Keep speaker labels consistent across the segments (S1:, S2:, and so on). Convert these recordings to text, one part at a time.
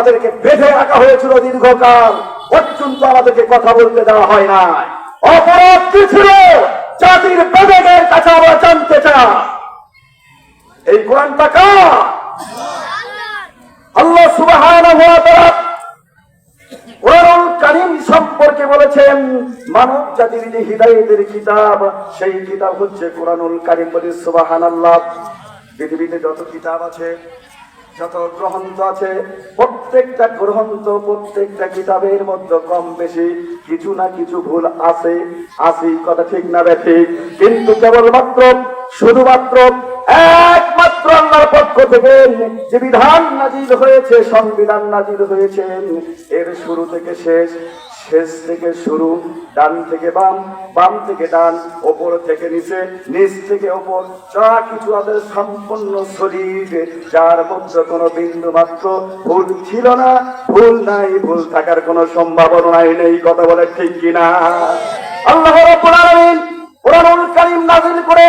S1: আমাদেরকে বেঁধে রাখা হয়েছিল দীর্ঘকাল। পর্যন্ত আমাদেরকে কথা বলতে দেওয়া হয় না অপরাধ কি ছিল? জাতির বেদকের কাছে আমরা জানতে এই কোরআনটা কার? আল্লাহ তাআলা কোরআনুল কারীম সম্পর্কে বলেছেন, মানব জাতির যে হৃদায়তের কিতাব, সেই কিতাব হচ্ছে কোরআনুল কারীম বলি সুবহানাল্লাহ। পৃথিবীতে যত কিতাব আছে যত গ্রন্থ আছে, প্রত্যেকটা গ্রন্থ, প্রত্যেকটা কিতাবের মধ্যে কম বেশি কিছু না কিছু ভুল আছে আসি কথা ঠিক না ঠিক? কিন্তু কেবলমাত্র, শুধুমাত্র একমাত্র আল্লাহর পক্ষ থেকে যে বিধান নাজিল হয়েছে, সংবিধান নাজির হয়েছে, এর শুরু থেকে শেষ শেষ থেকে শুরু, ডান থেকে বাম বাম থেকে ডান, ওপর থেকে নিচে, নিচ থেকে ওপর, যা কিছু আমাদের সম্পূর্ণ শরীর, যার মধ্যে কোনো বিন্দু মাত্র ভুল ছিল না, ভুল নাই, ভুল থাকার কোনো সম্ভাবনাই নেই কথা বলে ঠিক কিনা? আল্লাহ করে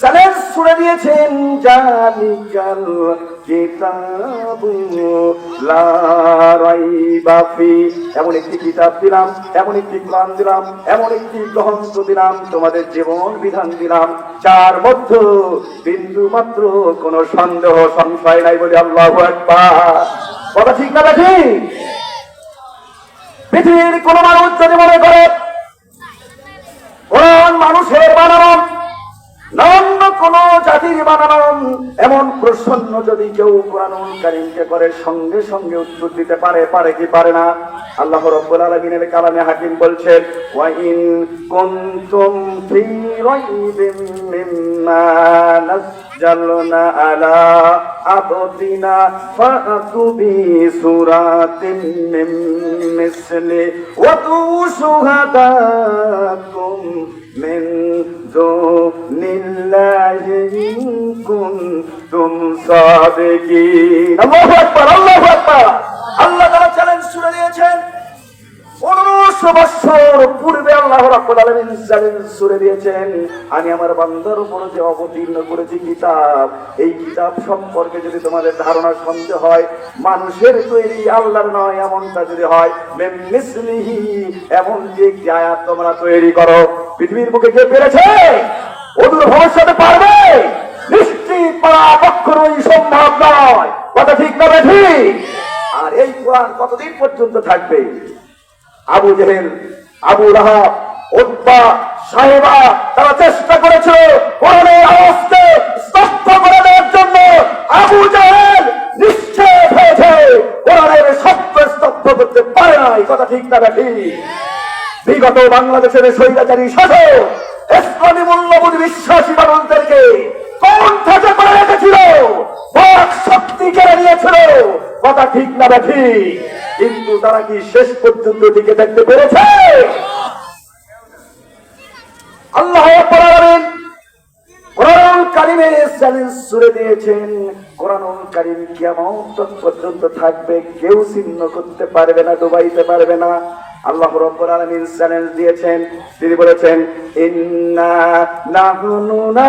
S1: চ্যালেঞ্জ ছুড়ে দিয়েছেন জালিকাল কিতাবু লা এমন একটি কিতাব দিলাম, এমন একটি কোরআন দিলাম, এমন একটি গ্রন্থ দিলাম, তোমাদের জীবন বিধান দিলাম। যার মধ্যে বিন্দু মাত্র কোনো সন্দেহ, সংশয় নাই বলে আল্লাহু কথা ঠিক না ঠিক পৃথিবীর কোন মানুষ যদি মনে করে, কোরআন মানুষের কোন জাতির বানানো এমন প্রসন্ন যদি কেউ কোরআনুল কারিমকে করে সঙ্গে সঙ্গে উত্তর দিতে পারে পারে কি পারে না? আল্লাহ রব্বুল আলামিনের কালামে হাকিম বলছেন ওয়া ইন কুনতুম ফি রাইবিম মিম্মা নাজ্জালনা আলা আবদিনা ফাতু বি সূরাতিন মিন মিসলি ওয়া তু শুহাদাকুম من دون الله إن كنتم صادقين الله أكبر الله أكبر আল্লাহ তারা চ্যালেঞ্জ শুনে দিয়েছেন পনেরোশো বছর পূর্বে আল্লাহ রাব্বুল আলামিন চ্যালেঞ্জ শুনে দিয়েছেন, আমি আমার বান্দার উপরে যে অবতীর্ণ করেছি কিতাব, এই কিতাব সম্পর্কে যদি তোমাদের ধারণা সন্দেহ হয়, মানুষের তৈরি আল্লাহর নয় এমনটা যদি হয় মিসলিহি, এমন যে একটি আয়াত তোমরা তৈরি করো, পৃথিবীর বুকে কে পেরেছে অদূর ভবিষ্যতে পারবে? নিশ্চিত পারা কখনোই সম্ভব নয়। কথা ঠিক না ঠিক। আর এই কোরআন কতদিন পর্যন্ত থাকবে? আবু জেহেল, আবু উদ্বা সাহেবা, তারা চেষ্টা করেছিল আবু হয়েছে করতে পারে না, এই কথা ঠিক ঠিক বাংলাদেশের মূল্যবোধ বিশ্বাসী মানুষদেরকে কোন থেকে করে রেখেছিল কথা ঠিক না কিন্তু তারা কি শেষ পর্যন্ত টিকে থাকতে আল্লাহ চ্যালেঞ্জ দিয়েছেন কারিম পর্যন্ত থাকবে, কেউ ছিন্ন করতে পারবে না, ডুবাইতে পারবে না। আল্লাহ রব্বুল আলামিন চ্যালেঞ্জ দিয়েছেন, তিনি বলেছেন, ইন্না নাযালনা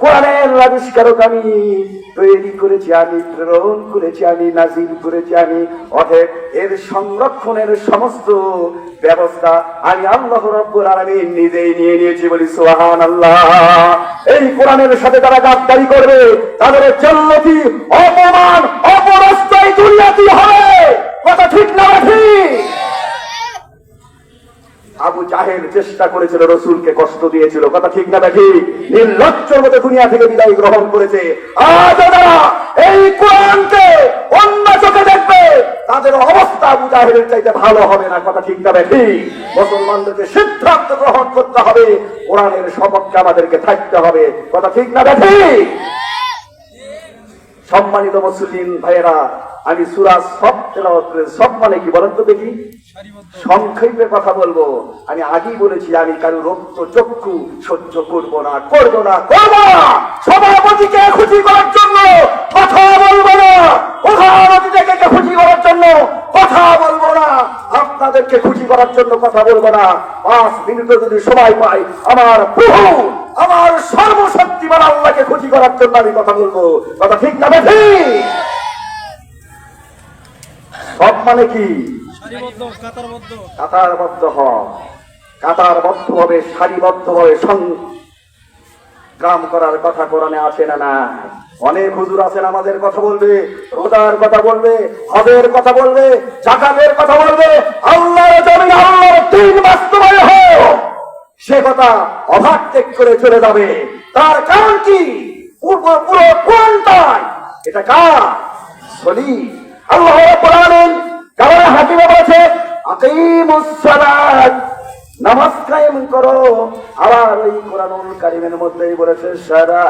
S1: কোরআনের আবিষ্কারক আমি তৈরি করেছি আমি, প্রেরণ করেছি আমি, নাজিল করেছি আমি। অতএব এর সংরক্ষণের সমস্ত ব্যবস্থা আমি আল্লাহ রব্বুল আলামিন নিজেই নিয়ে নিয়েছি বলি সুবহানাল্লাহ। এই কোরআনের সাথে তারা গাদ্দারি করবে, তাদের জল্লতি অপমান অপরস্থায় দুনিয়াতি হবে কথা ঠিক না ঠিক আবু জাহেল চেষ্টা করেছিল, রসুলকে কষ্ট দিয়েছিল। কথা ঠিক না ঠিক নির্লজ্জর মতো দুনিয়া থেকে বিদায় গ্রহণ করেছে। এই কোরআনকে অন্য চোখে দেখবে। তাদের অবস্থা আবু জাহেলের চাইতে ভালো হবে না, কথা ঠিক না ঠিক মুসলমানদেরকে সিদ্ধান্ত গ্রহণ করতে হবে। কোরআনের সপক্ষে আমাদেরকে থাকতে হবে, কথা ঠিক না ঠিক সম্মানিত মুসলিম ভাইয়েরা, আমি সুরা সব তেলাওয়াত করে সব মানে কি বলেন তো দেখি? সংক্ষেপে কথা বলব। আমি আগেই বলেছি, আমি কারও রক্ত চক্ষু সহ্য করব না করব না করব না। সভাপতিকে খুশি করার জন্য কথা বলব না। প্রধানমন্ত্রীকে খুশি করার জন্য কথা বলব না। আপনাদেরকে খুশি করার জন্য কথা বলব না। পাঁচ মিনিট যদি সময় পাই, আমার প্রভু আমার সর্বশক্তিমান আল্লাহকে খুশি করার জন্য আমি কথা বলব। কথা ঠিক না সব মানে কি?
S2: কাতারবদ্ধ
S1: কাতারবদ্ধ হ কাতারবদ্ধ ভাবে সারিবদ্ধ ভাবে সংগ্রাম করার কথা কোরআনে আছে না না অনেক হুজুর আছেন, আমাদের কথা বলবে, রোজার কথা বলবে, হজের কথা বলবে, জাকাতের কথা বলবে। আল্লাহর জমিন আল্লাহর তিন বাস্তবায়ন হোক। সে কথা অভাব ত্যাগ করে চলে যাবে। তার কারণ কি? পূর্ব পুরো কোরআনটাই এটা কার? সলি আল্লাহ রাব্বুল আলামিন কারণে হাকিমে বলেছে, আকিমুস সালাত। নামাজ কায়েম করো। আবার ওই কোরআনুল কারিমের মধ্যেই বলেছে সারা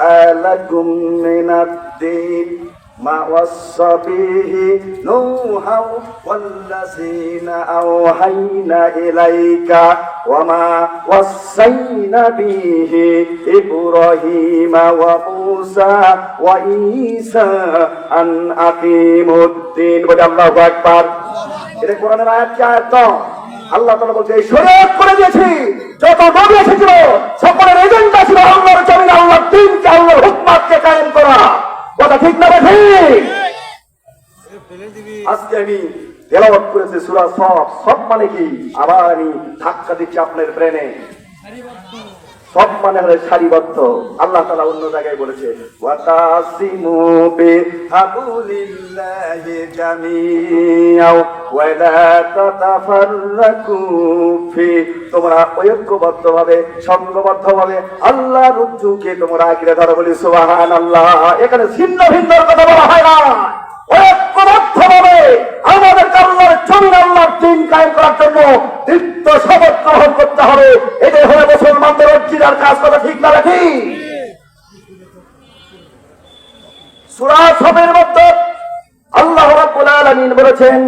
S1: লাকুম মিনাদ-দ্বীন মা ওয়াসা বিহি নূহা ওয়াল্লাযীনা আওহাইনা ইলাইকা ওয়া মা ওয়াসাইনা বিহি ইব্রাহিমা ওয়া মূসা ওয়া ঈসা আন আকিমুদ্দিন। বলে আল্লাহু এটা কোরআনের আয়াত কি আয়াত আল্লাহ তাআলা বলছে, এই শরীয়ত করে দিয়েছি, যত নবী এসেছিল, সকলের এজেন্ডা আজকে আমি তেলাওয়াত করেছি সুরা সব সব মানে কি? আবার আমি ধাক্কা দিচ্ছি আপনার ব্রেনে। সব মানে হলো সারিবদ্ধ। আল্লাহ তালা অন্য জায়গায় বলেছে, ওয়াতাসিমু বিহাবলিল্লাহি জামিআও। তোমরা ঐক্যবদ্ধভাবে সংঘবদ্ধভাবে আল্লাহর রুজুকে তোমরা আঁকড়ে ধরো বলি সুবহানাল্লাহ। এখানে ছিন্ন ভিন্নর কথা বলা হয় না। আমাদের কাজ করা ঠিক না রাখি সবের মধ্যে আল্লাহ রাব্বুল আলামিন বলেছেন,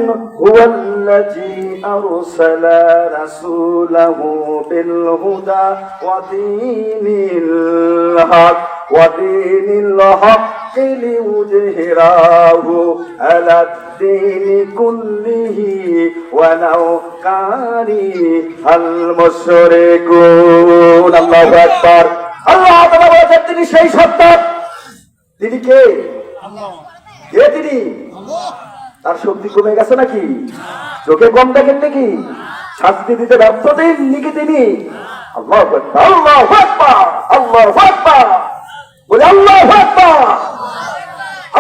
S1: হুয়াল্লাযী আরসালা রাসূলাহু বিল হুদা ওয়া দীনিল হক, ওয়া দীনিল হক লিইয়ুযহিরাহু আলা দ্দীনি কুল্লিহি ওয়ালাউ কারিহাল মুশরিকুন আল্লাহু আকবার। আল্লাহ তাআলা বলেছেন, তিনি সেই সত্তা। তিনি কে?
S2: আল্লাহ
S1: কে তিনি? তার শক্তি কমে গেছে নাকি? চোখে কম দেখেন নাকি শাস্তি দিতে ব্যর্থ দিন নাকি তিনি? আল্লাহ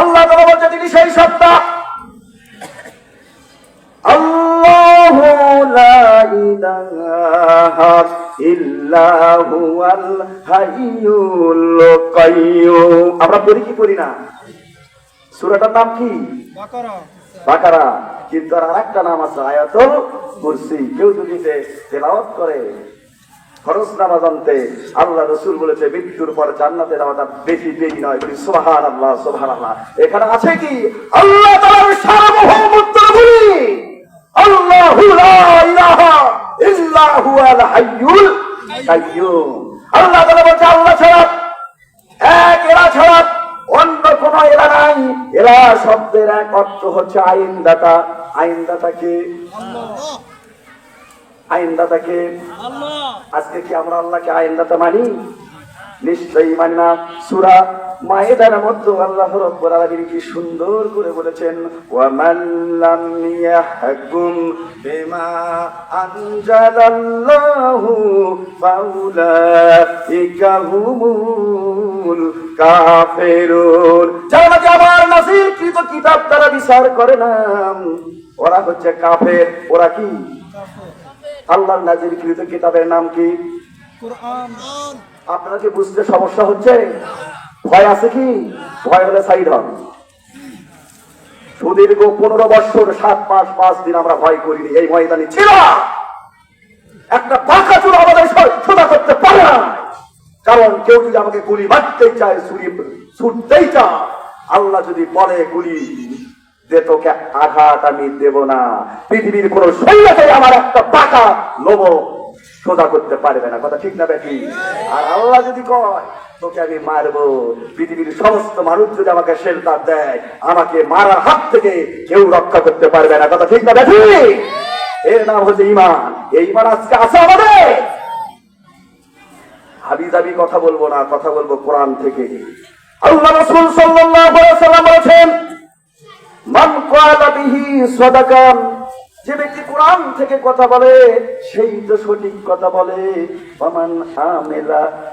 S1: আল্লাহ বলছে, তিনি সেই সত্তা। আমরা পড়ি কি পড়ি না? সূরাটার নাম কি?
S2: বাকারা।
S1: কিন্তু আর একটা নাম আছে আয়াতুল কুরসি। কেউ যদি তেলাওয়াত করে খরচ নামাজ আনতে আল্লাহ রসুল বলেছে মৃত্যুর পর জান্নাতে যাওয়াটা বেশি দেরি নয়। বলি সুবহান আল্লাহ সুবহান আল্লাহ এখানে আছে কি? আল্লাহ তাআলার সার্বভৌমত্ব বলি। আল্লাহু লা ইলাহা ইল্লা হুয়াল হাইয়ুল কাইয়্যুম আল্লাহ তাআলা বলছে আল্লাহ ছাড়া এক এরা ছাড়া কোন এরা নাই। এরা শব্দের এক অর্থ হচ্ছে আইনদাতা। আইনদাতাকে আইনদাতাকে আজকে কি আমরা আল্লাহকে আইনদাতা মানি? নিশ্চয়ই মানি না। সুরা মায়েদার মধ্যে আল্লাহ রব্বুল আলামিন কি সুন্দর করে বলেছেন ওয়া মান লাম ইয়াহকুম বিমা আনজালাল্লাহু ফাউলাইকা হুমুল কাফিরুন। যারা আমার নাযিলকৃত কিতাব দ্বারা বিচার করে না। ওরা হচ্ছে কাফের। ওরা কি? আল্লাহর নাজিলকৃত কিতাবের নাম কি?
S2: কোরআন।
S1: আপনারা কি বুঝতে সমস্যা হচ্ছে? ভয় আছে কি? ভয় হলে সাইড হন। সুদীর্ঘ পনেরো বছর, সাত মাস, পাঁচ দিন আমরা ভয় করিনি। এই ময়দানে ছিল। একটা পাকা চুল আমাদের সোজা করতে পারে না। কারণ কেউ যদি আমাকে গুলি মারতেই চায়, ছুরি ছুটতেই চায়, আল্লাহ যদি বলে গুলি যে তোকে আঘাত আমি দেব না। পৃথিবীর কোন সৈন্যকে আমার একটা পাকা লোভ সোজা করতে পারবে না, কথা ঠিক না বেটি আর আল্লাহ যদি কয়, তোকে আমি মারবো। পৃথিবীর সমস্ত মানুষ যদি আমাকে শেল্টার দেয়, আমাকে মারার হাত থেকে কেউ রক্ষা করতে পারবে না, কথা ঠিক না বেটি এর নাম হচ্ছে ইমান এই ইমান আজকে আছে আমাদের। হাবি দাবি কথা বলব না, কথা বলব কোরআন থেকে। আল্লাহ রসুল সাল্লাল্লাহু আলাইহি সাল্লাম বলেছেন, মান ক্বালা বিহি সাদাকান যে ব্যক্তি কোরআন থেকে কথা বলে, সেই তো সঠিক কথা বলে।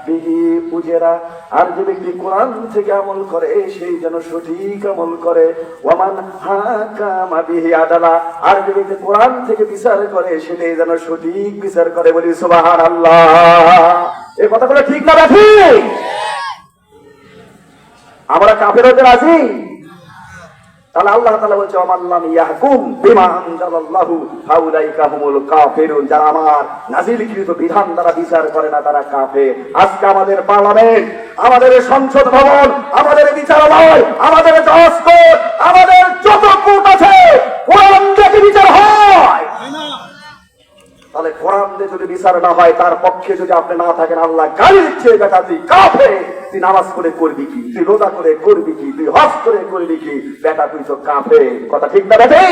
S1: বিহি উজেরা। আর যে ব্যক্তি কোরআন থেকে আমল করে, সেই যেন সঠিক আমল করে। ওমান হাকামা বিহি আদালা। আর যে ব্যক্তি কোরআন থেকে বিচার করে, সেটাই যেন সঠিক বিচার করে বলি, সুবহানাল্লাহ। এই কথাগুলো ঠিক না ঠিক আমরা কাফের হতে রাজি? তাহলে আল্লাহ তাআলা বলছে ওমাল্লাম ইয়াহকুম বিমা আনজালাল্লাহু ফাউলাইকা হুমুল কাফিরুন যারা আমার নাজিলকৃত বিধান দ্বারা বিচার করে না, তারা কাফের। আজকে আমাদের পার্লামেন্ট, আমাদের সংসদ ভবন, আমাদের বিচারালয়, আমাদের জজ আমাদের যত কোর্ট আছে, কোরআন থেকে বিচার হয়? তাহলে কোরআন যদি বিচার না হয়, তার পক্ষে যদি আপনি না থাকেন, আল্লাহ গালি দিচ্ছে বেটা তুই কাফে তুই নামাজ করে করবি কি? তুই রোজা করে করবি কি? তুই হজ করে করবি কি? বেটা, তুই তো কাঁপে। কথা ঠিক না বেটে?